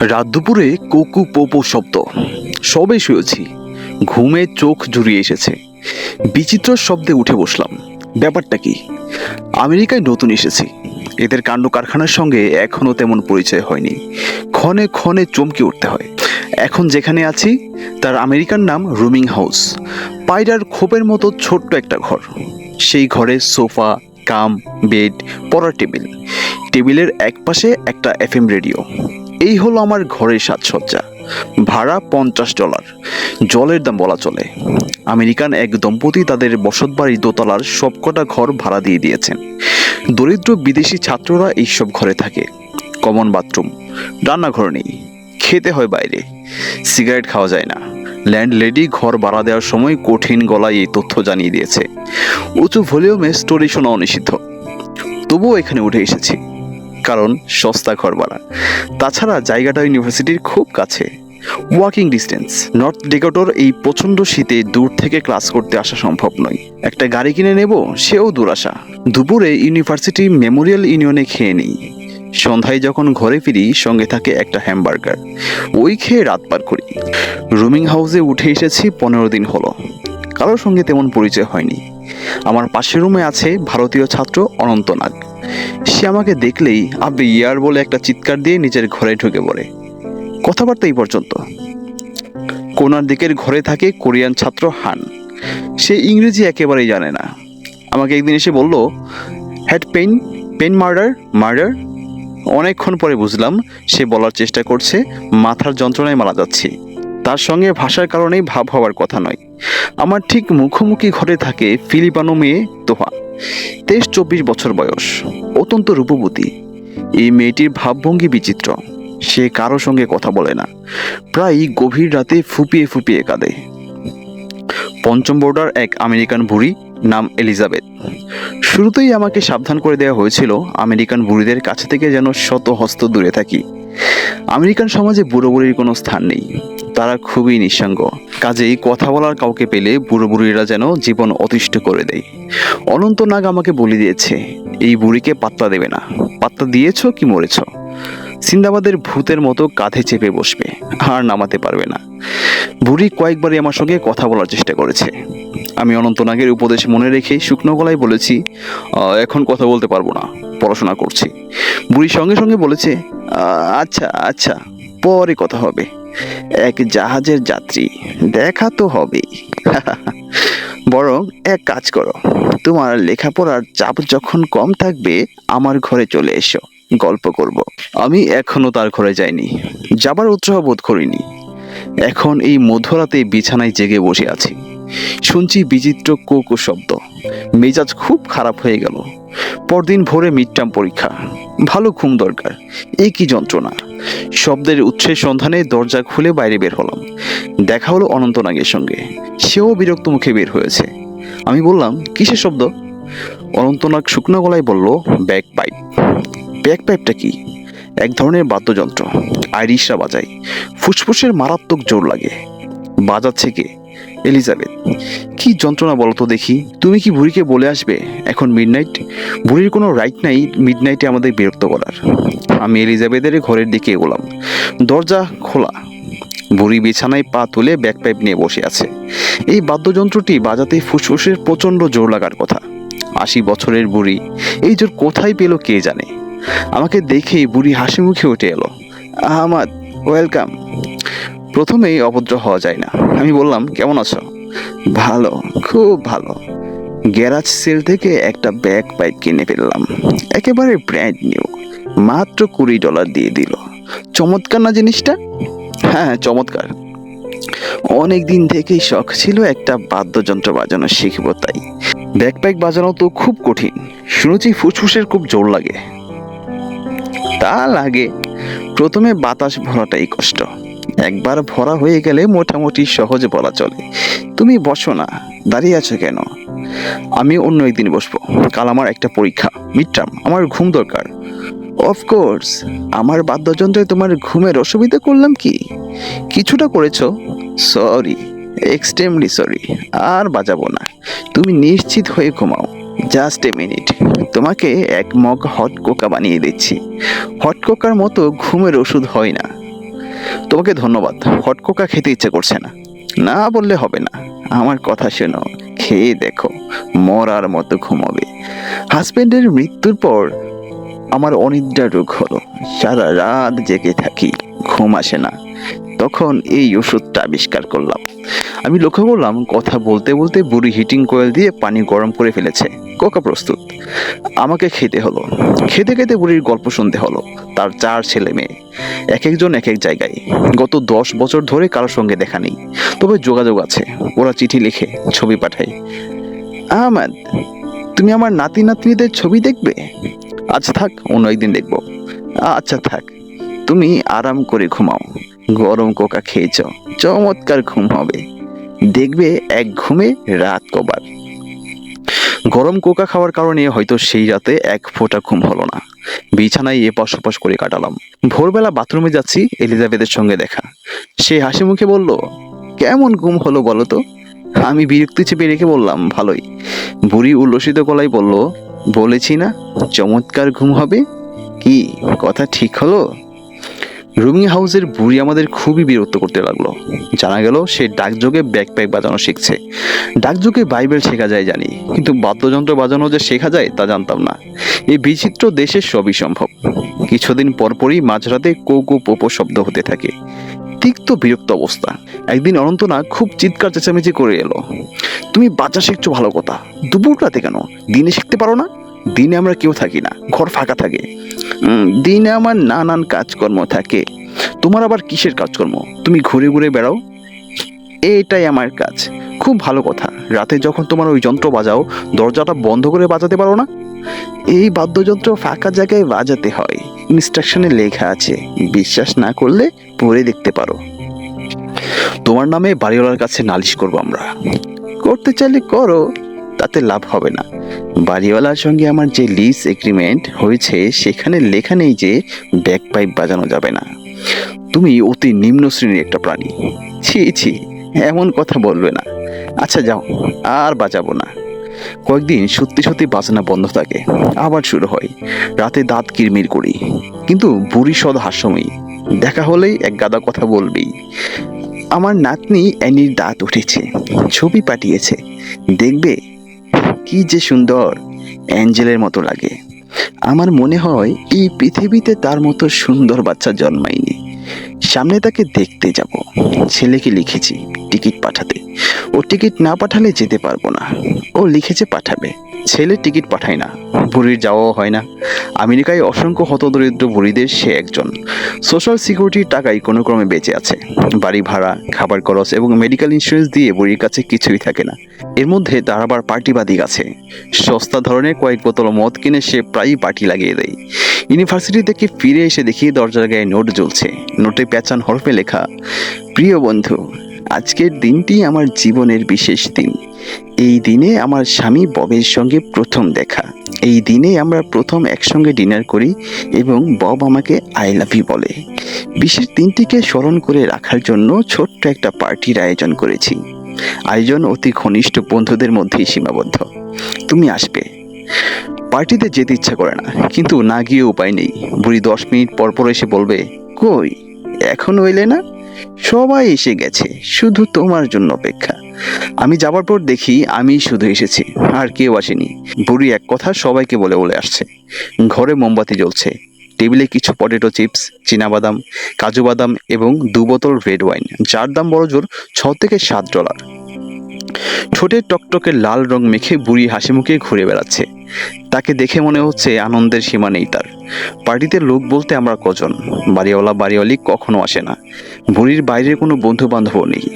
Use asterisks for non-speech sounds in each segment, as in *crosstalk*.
রাত দুপুরে কোকু পোপো শব্দ। সবে শুয়েছি। ঘুমে চোখ জুড়িয়ে এসেছে। বিচিত্র শব্দে উঠে বসলাম। ব্যাপারটা কি? আমেরিকায় নতুন এসেছি। এদের কাণ্ড কারখানার সঙ্গে এখনও তেমন পরিচয় হয়নি। ক্ষণে ক্ষণে চমকে উঠতে হয়। এখন যেখানে আছি, তার আমেরিকার নাম রুমিং হাউস। পায়রার খোপের মতো ছোট্ট একটা ঘর। সেই ঘরে সোফা, কাম, বেড, পড়ার টেবিল। টেবিলের এক পাশে একটা এফএম রেডিও। এই হলো আমার ঘরের সাজসজ্জা। ভাড়া পঞ্চাশ ডলার। জলের দাম বলা চলে। আমেরিকান এক দম্পতি তাদের বসতবাড়ির দোতলার সবকটা ঘর ভাড়া দিয়ে দিয়েছেন। দরিদ্র বিদেশি ছাত্ররা এইসব ঘরে থাকে। Common bathroom. রান্নাঘর নেই। খেতে হয় বাইরে। সিগারেট খাওয়া যায় না। ল্যান্ডলেডি ঘর ভাড়া দেওয়ার সময় কঠিন গলায় এই তথ্য জানিয়ে দিয়েছে। উঁচু ভলিউমে স্টোরি শোনা অনিষিদ্ধ তবুও এখানে উঠে এসেছি। কারণ সস্তা ঘর ভাড়া তাছাড়া জায়গাটা ইউনিভার্সিটির খুব কাছে। Walking distance. নর্থ ডেকোটর এই প্রচণ্ড শীতে দূর থেকে ক্লাস করতে আসা সম্ভব নয়। একটা গাড়ি কিনে নেব, সেও দূর আসা। দুপুরে ইউনিভার্সিটি মেমোরিয়াল ইউনিয়নে খেয়ে নিই। সন্ধ্যায় যখন ঘরে ফিরি, সঙ্গে থাকে একটা হ্যামবার্গার। ওই খেয়ে রাত পার করি। রুমিং হাউসে উঠে এসেছি পনেরো দিন হলো। কারোর সঙ্গে তেমন পরিচয় হয়নি। আমার পাশের রুমে আছে ভারতীয় ছাত্র অনন্ত নাগ। সে আমাকে দেখলেই আবে ইয়ার বলে একটা চিৎকার দিয়ে নিজের ঘরে ঢুকে পড়ে। কথাবার্তা এই পর্যন্ত। কোনার দিকের ঘরে থাকে কোরিয়ান ছাত্র হান। সে ইংরেজি একেবারেই জানে না। আমাকে একদিন এসে বলল had pen pen murder murder অনেকক্ষণ পরে বুঝলাম, সে বলার চেষ্টা করছে, মাথার যন্ত্রণায় মারা যাচ্ছি। তার সঙ্গে ভাষার কারণেই ভাব হওয়ার কথা নয়। আমার ঠিক মুখোমুখি ঘরে থাকে ফিলিপানো মেয়ে তোহা। তেইশ চব্বিশ বছর বয়স, অত্যন্ত রূপবতী। এই মেয়েটির ভাবভঙ্গি বিচিত্র। সে কারও সঙ্গে কথা বলে না। প্রায় গভীর রাতে ফুপিয়ে ফুপিয়ে কাঁদে। পঞ্চম বর্ডার এক আমেরিকান বুড়ি নাম এলিজাবেথ। শুরুতেই আমাকে সাবধান করে দেওয়া হয়েছিল আমেরিকান বুড়িদের কাছে থেকে যেন শত হস্ত দূরে থাকি। আমেরিকান সমাজে বুড়ো বুড়ির কোনো স্থান নেই। তারা খুবই নিঃসঙ্গ। কাজেই কথা বলার কাউকে পেলে বুড়ো বুড়িরা যেন জীবন অতিষ্ঠ করে দেয়। অনন্ত নাগ আমাকে বলে দিয়েছে, এই বুড়িকে পাত্তা দেবে না। পাত্তা দিয়েছ কি মরেছ? সিন্দাবাদের ভূতের মতো কাঁধে চেপে বসবে, আর নামাতে পারবে না। বুড়ি কয়েকবারই আমার সঙ্গে কথা বলার চেষ্টা করেছে। আমি অনন্তনাগের উপদেশ মনে রেখে শুকনো গলায় বলেছি এখন কথা বলতে পারব না, পড়াশোনা করছি। বুড়ি সঙ্গে সঙ্গে বলেছে আচ্ছা আচ্ছা পরে কথা হবে। এক জাহাজের যাত্রী, দেখা তো হবেই। *laughs* বরং এক কাজ করো, তোমার লেখাপড়ার চাপ যখন কম থাকবে, আমার ঘরে চলে এসো। গল্প করব। আমি এখনও তার ঘরে যাইনি। যাবার উৎসাহ বোধ করিনি। এখন এই মধ্যরাতে বিছানায় জেগে বসে আছি। শুনছি বিচিত্র কোকো শব্দ। মেজাজ খুব খারাপ হয়ে গেল। পরদিন ভোরে মিডটার্ম পরীক্ষা। ভালো ঘুম দরকার। এই কি যন্ত্রণা। শব্দের উৎসের সন্ধানে দরজা খুলে বাইরে বের হলাম। দেখা হলো অনন্তনাগের সঙ্গে। সেও বিরক্ত মুখে বের হয়েছে। আমি বললাম, কিসের শব্দ? অনন্তনাগ শুকনো গলায় বলল ব্যাক পাইপ। ব্যাক পাইপটা কি? এক ধরনের বাদ্যযন্ত্র। আইরিশরা বাজায়। ফুসফুসের মারাত্মক জোর লাগে। বাজাচ্ছে কে? এলিজাবেথ। কি যন্ত্রণা বলো তো দেখি? তুমি কি বুড়িকে বলে আসবে? এখন মিডনাইট বুড়ির কোনো রাইট নাই মিডনাইটে আমাদের বিরক্ত করার আমি এলিজাবেথের ঘরের দিকে এগোলাম। দরজা খোলা। বুড়ি বিছানায় পা তুলে ব্যাকপাইপ নিয়ে বসে আছে। এই বাদ্যযন্ত্রটি বাজাতে ফুসফুসের প্রচণ্ড জোর লাগার কথা। আশি বছরের বুড়ি এই জোর কোথায় পেল কে জানে? আমাকে দেখেই বুড়ি হাসি মুখে উঠে এলো। আহমাদ ওয়েলকাম প্রথমেই অভদ্র হওয়া যায় না। আমি বললাম, কেমন আছো? ভালো, খুব ভালো। গ্যারাজ সেল থেকে একটা ব্যাক পাইপ কিনে ফেললাম। একেবারে ব্র্যান্ড নিউ মাত্র কুড়ি ডলার দিয়ে দিল। চমৎকার না জিনিসটা? হ্যাঁ চমৎকার। অনেক দিন থেকেই শখ ছিল একটা বাদ্যযন্ত্র বাজানো শিখব তাই। ব্যাকপ্যাক বাজানো তো খুব কঠিন। শুনেছি ফুসফুসের খুব জোর লাগে। তা লাগে। প্রথমে বাতাস ভরাটাই কষ্ট। একবার ভরা হয়ে গেলে মোটামুটি সহজ বলা চলে। তুমি বসো না, দাঁড়িয়ে আছো কেন? আমি অন্য একদিন বসবো। কাল আমার একটা পরীক্ষা মিডটার্ম আমার ঘুম দরকার। অফকোর্স আমার বাদ্যযন্ত্রে তোমার ঘুমের অসুবিধা করলাম কি? কিছুটা করেছ? সরি এক্সট্রিমলি সরি আর বাজাবো না। তুমি নিশ্চিত হয়ে ঘুমাও। জাস্ট এ মিনিট তোমাকে এক মগ হট কোকা বানিয়ে দিচ্ছি। হট কোকার মতো ঘুমের ওষুধ হয় না। তোমাকে ধন্যবাদ। হটকোকা খেতে ইচ্ছে করছে না। না বললে হবে না। আমার কথা শোনো। খেয়ে দেখো। মরার মতো ঘুমাবে। হাজব্যান্ডের মৃত্যুর পর আমার অনিদ্রা রোগ হলো। সারা রাত জেগে থাকি। ঘুম আসে না। তখন এই ওষুধটা আবিষ্কার করলাম। আমি লক্ষ্য করলাম, কথা বলতে বলতে বুড়ি হিটিং কোয়েল দিয়ে পানি গরম করে ফেলেছে। কোকা প্রস্তুত। আমাকে খেতে হলো। খেতে খেতে বুড়ির গল্প শুনতে হলো। তার চার ছেলে মেয়ে। এক একজন এক এক জায়গায়। গত দশ বছর ধরে কারোর সঙ্গে দেখা নেই। তবে যোগাযোগ আছে। ওরা চিঠি লিখে ছবি পাঠায়। আহমেদ, তুমি আমার নাতি নাতনিদের ছবি দেখবে? আচ্ছা থাক, অন্য একদিন দেখব। আচ্ছা থাক। তুমি আরাম করে ঘুমাও। গরম কোকা খেয়েছ। চমৎকার ঘুম হবে। দেখবে এক ঘুমে রাত কবার। গরম কোকা খাওয়ার কারণে হয়তো সেই রাতে এক ফোঁটা ঘুম হলো না। বিছানায় এপাশ ওপাশ করে কাটালাম। ভোরবেলা বাথরুমে যাচ্ছি, এলিজাবেথের সঙ্গে দেখা। সে হাসি মুখে বলল, কেমন ঘুম হলো বলো তো? আমি বিরক্তি চেপে রেখে বললাম, ভালোই। বুড়ি উল্লসিত গলায় বলল, বলেছি না, চমৎকার ঘুম হবে? কি, কথা ঠিক হলো? রুমিং হাউসের বুড়ি আমাদের খুবই বিরক্ত করতে লাগল। জানা গেল সে ডাকযোগে ব্যাকপ্যাক বাজানো শিখছে। ডাকযোগে বাইবেল শেখা যায় জানি, কিন্তু বাদ্যযন্ত্র বাজানো যে শেখা যায় তা জানতাম না। এই বিচিত্র দেশে সবই সম্ভব। কিছুদিন পরপরই মাঝরাতে কৌকু পোপো শব্দ হতে থাকে। তিক্ত বিরক্ত অবস্থা। একদিন অনন্তনা খুব চিৎকার চেঁচামেচি করে এলো। তুমি বাচ্চা শিখছো ভালো কথা। দুপুর রাতে কেন? দিনে শিখতে পারো না? দিনে আমরা কেউ থাকি না। ঘর ফাঁকা থাকে। দিনে আমার নানান কাজকর্ম থাকে। তোমার আবার কিসের কাজকর্ম? তুমি ঘুরে ঘুরে বেড়াও? এটাই আমার কাজ। খুব ভালো কথা। রাতে যখন তোমার ওই যন্ত্র বাজাও, দরজাটা বন্ধ করে বাজাতে পারো না? এই বাদ্যযন্ত্র ফাঁকা জায়গায় বাজাতে হয়। ইনস্ট্রাকশনে লেখা আছে, বিশ্বাস না করলে পড়ে দেখতে পারো। তোমার নামে বাড়িওয়ালার কাছে নালিশ করব আমরা। করতে চাইলে করো। তাতে লাভ হবে না। বাড়িওয়ালার সঙ্গে আমার যে লিজ এগ্রিমেন্ট হয়েছে, সেখানে লেখা নেই যে ব্যাক পাইপ বাজানো যাবে না। তুমি অতি নিম্ন শ্রেণির একটা প্রাণী। ছি ছি, এমন কথা বলবে না। আচ্ছা যাও, আর বাজাবো না। কয়েকদিন সত্যি সত্যি বাজনা বন্ধ থাকে। আবার শুরু হয়। রাতে দাঁত কিরমির করি। কিন্তু বুড়ি সদ হাস্যময়ী। দেখা হলেই এক গাদা কথা বলবেই। আমার নাতনি অ্যানির দাঁত উঠেছে। ছবি পাঠিয়েছে। দেখবে কি যে সুন্দর অ্যাঞ্জেলের মতো লাগে। আমার মনে হয় এই পৃথিবীতে তার মতো সুন্দর বাচ্চা জন্মায়নি। সামনে তাকে দেখতে যাব। ছেলেকে লিখেছি, টিকিট পাঠাতে। ও টিকিট না পাঠালে যেতে পারব না। ও লিখেছে পাঠাবে। ছেলে টিকিট পাঠায় না, বুড়ির যাওয়াও হয় না। আমেরিকায় অসংখ্য হতদরিদ্র বুড়িদের সে একজন। সোশ্যাল সিকিউরিটির টাকায় কোনো ক্রমে বেঁচে আছে। বাড়ি ভাড়া, খাবার খরচ এবং মেডিকেল ইন্স্যুরেন্স দিয়ে বুড়ির কাছে কিছুই থাকে না। এর মধ্যে তার আবার পার্টিবাদিক আছে। সস্তা ধরনের কয়েক বোতল মদ কিনে সে প্রায়ই পার্টি লাগিয়ে দেয়। ইউনিভার্সিটি থেকে ফিরে এসে দেখি দরজার গায়ে নোট জ্বলছে? নোটে প্যাচান হরফে লেখা, প্রিয় বন্ধু, আজকের দিনটি আমার জীবনের বিশেষ দিন। এই দিনে আমার স্বামী ববের সঙ্গে প্রথম দেখা। এই দিনে আমরা প্রথম একসঙ্গে ডিনার করি এবং বব আমাকে আই লাভ ইউ বলে। বিশেষ দিনটিকে স্মরণ করে রাখার জন্য ছোট্ট একটা পার্টির আয়োজন করেছি। আয়োজন অতি ঘনিষ্ঠ বন্ধুদের মধ্যেই সীমাবদ্ধ। তুমি আসবে। পার্টিতে যেতে ইচ্ছা করে না, কিন্তু না গিয়ে উপায় নেই। বুড়ি দশ মিনিট পর পর এসে বলবে, কই, এখনও এলে না? সবাই এসে গেছে, শুধু তোমার জন্য অপেক্ষা। আমি যাবার পর দেখি আমি শুধু এসেছি, আর কেউ আসেনি। বুড়ি এক কথা সবাইকে বলে বলে আসছে। ঘরে মোমবাতি জ্বলছে, টেবিলে কিছু পটেটো চিপস বাদাম কাজু বাদাম এবং দু বোতল রেড ওয়াইন যার দাম বড় জোর ছ থেকে সাত ডলার ঠোঁটে টকটকে লাল রং মেখে বুড়ি হাসি মুখে ঘুরে বেড়াচ্ছে। তাকে দেখে মনে হচ্ছে আনন্দের সীমা নেই তার। পার্টিতে লোক বলতে আমরা কজন? বাড়িওয়ালা, বাড়িওয়ালি কখনো আসে না। বুড়ির বাইরে কোনো বন্ধু বান্ধবও নেই।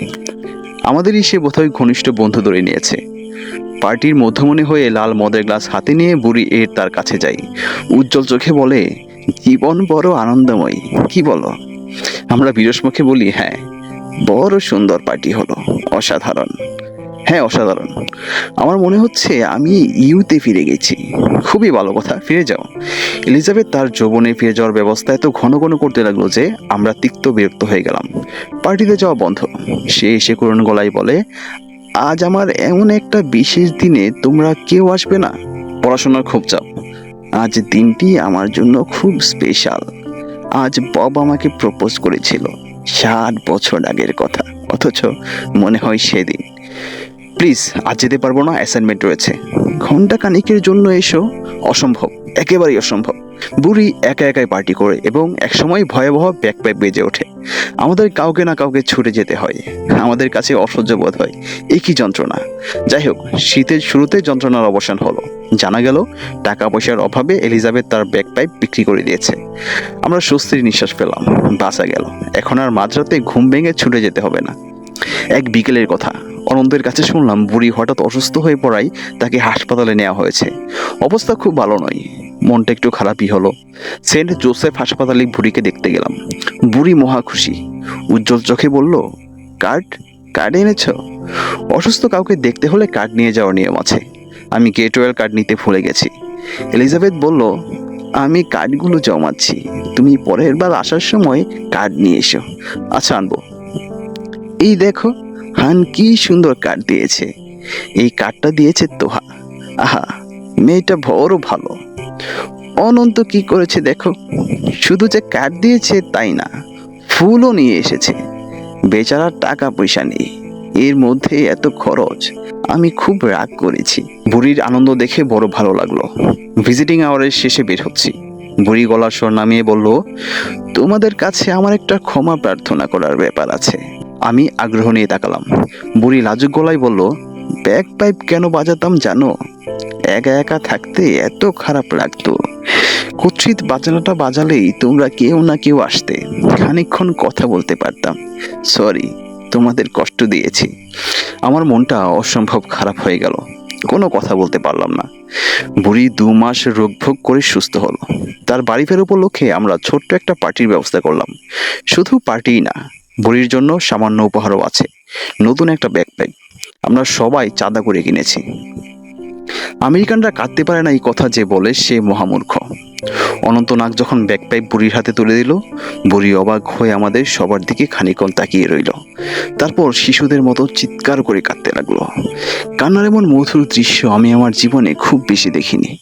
আমাদেরই সে বোধহয় ঘনিষ্ঠ বন্ধু ধরে নিয়েছে। পার্টির মধ্যমণি হয়ে লাল মদের গ্লাস হাতে নিয়ে বুড়ি এর তার কাছে যাই। উজ্জ্বল চোখে বলে, জীবন বড় আনন্দময়, কি বলো? আমরা বিরস মুখে বলি হ্যাঁ বড় সুন্দর পার্টি হলো, অসাধারণ। হ্যাঁ অসাধারণ। আমার মনে হচ্ছে আমি ইউতে ফিরে গেছি। খুবই ভালো কথা, ফিরে যাও। এলিজাবেথ তার যৌবনে ফিরে যাওয়ার ব্যবস্থা এত ঘন ঘন করতে লাগল যে আমরা তিক্ত বিরক্ত হয়ে গেলাম। পার্টিতে যাওয়া বন্ধ। সে এসে করুণ গলায় বলে, আজ আমার এমন একটা বিশেষ দিনে তোমরা কেউ আসবে না। পড়াশোনার খুব চাপ। আজ দিনটি আমার জন্য খুব স্পেশাল। আজ বব আমাকে প্রপোজ করেছিল, ষাট বছর আগের কথা। অথচ মনে হয় সেদিন প্লিজ আজ যেতে পারব না অ্যাসাইনমেন্ট রয়েছে। ঘণ্টা কানিকের জন্য এসো, অসম্ভব, একেবারেই অসম্ভব। বুড়ি একা একাই পার্টি করে এবং একসময় ভয়াবহ ব্যাকপ্যাক বেজে ওঠে। আমাদের কাউকে না কাউকে ছুটে যেতে হয়, আমাদের কাছে অসহ্য বোধ হয়, একই যন্ত্রণা। যাই হোক, শীতের শুরুতে যন্ত্রণার অবসান হলো। জানা গেল টাকা পয়সার অভাবে এলিজাবেথ তার ব্যাকপাইপ বিক্রি করে দিয়েছে। আমরা স্বস্তির নিঃশ্বাস পেলাম, বাঁচা গেল। এখন আর মাঝরাতে ঘুম ভেঙে ছুটে যেতে হবে না। এক বিকেলের কথা অনন্তের কাছে শুনলাম বুড়ি হঠাৎ অসুস্থ হয়ে পড়ায় তাকে হাসপাতালে নেওয়া হয়েছে। অবস্থা খুব ভালো নয়। মনটা একটু খারাপই হলো। সেন্ট জোসেফ হাসপাতালে বুড়িকে দেখতে গেলাম। বুড়ি মহা খুশি। উজ্জ্বল চোখে বলল, কার্ড? কার্ড এনেছ? অসুস্থ কাউকে দেখতে হলে কার্ড নিয়ে যাওয়ার নিয়ম আছে। আমি গেটওয়েল কার্ড নিতে ভুলে গেছি। এলিজাবেথ বলল, আমি কার্ডগুলো জমাচ্ছি। তুমি পরের বার আসার সময় কার্ড নিয়ে এসো। আচ্ছা আনব। এই দেখো হান কি সুন্দর কার্ড দিয়েছে। এই কার্ডটা দিয়েছে তোহা। আহা, মেয়েটা বড় ভালো। অনন্ত কি করেছে দেখো। শুধু যে কার্ড দিয়েছে তাই না, ফুলও নিয়ে এসেছে। বেচারার টাকা পয়সা নেই। এর মধ্যে এত খরচ, আমি খুব রাগ করেছি। বুড়ির আনন্দ দেখে বড় ভালো লাগল। ভিজিটিং আওয়ারের শেষে বের হচ্ছি। বুড়ি গলার স্বর নামিয়ে বলল, তোমাদের কাছে আমার একটা ক্ষমা প্রার্থনা করার ব্যাপার আছে। আমি আগ্রহ নিয়ে তাকালাম। বুড়ি লাজুক গলায় বলল ব্যাক পাইপ কেন বাজাতাম জানো? একা একা থাকতে এত খারাপ লাগতো। কুৎসিত বাজানোটা বাজালেই তোমরা কেউ না কেউ আসতে। খানিকক্ষণ কথা বলতে পারতাম। সরি, তোমাদের কষ্ট দিয়েছি। আমার মনটা অসম্ভব খারাপ হয়ে গেল। কোনো কথা বলতে পারলাম না। বুড়ি দু মাস রোগভোগ করে সুস্থ হলো। তার বাড়ি ফের উপলক্ষে আমরা ছোট্ট একটা পার্টির ব্যবস্থা করলাম। শুধু পার্টিই না বুড়ির জন্য সামান্য উপহারও আছে। নতুন একটা ব্যাকপ্যাক আমরা সবাই চাঁদা করে কিনেছি। আমেরিকানরা কাঁদতে পারে না এই কথা যে বলে সে মহামূর্খ। অনন্তনাগ যখন ব্যাকপ্যাক বুড়ির হাতে তুলে দিল বুড়ি অবাক হয়ে আমাদের সবার দিকে খানিকক্ষণ তাকিয়ে রইল। তারপর শিশুদের মতো চিৎকার করে কাঁদতে লাগল। কান্নার এমন মধুর দৃশ্য আমি আমার জীবনে খুব বেশি দেখিনি।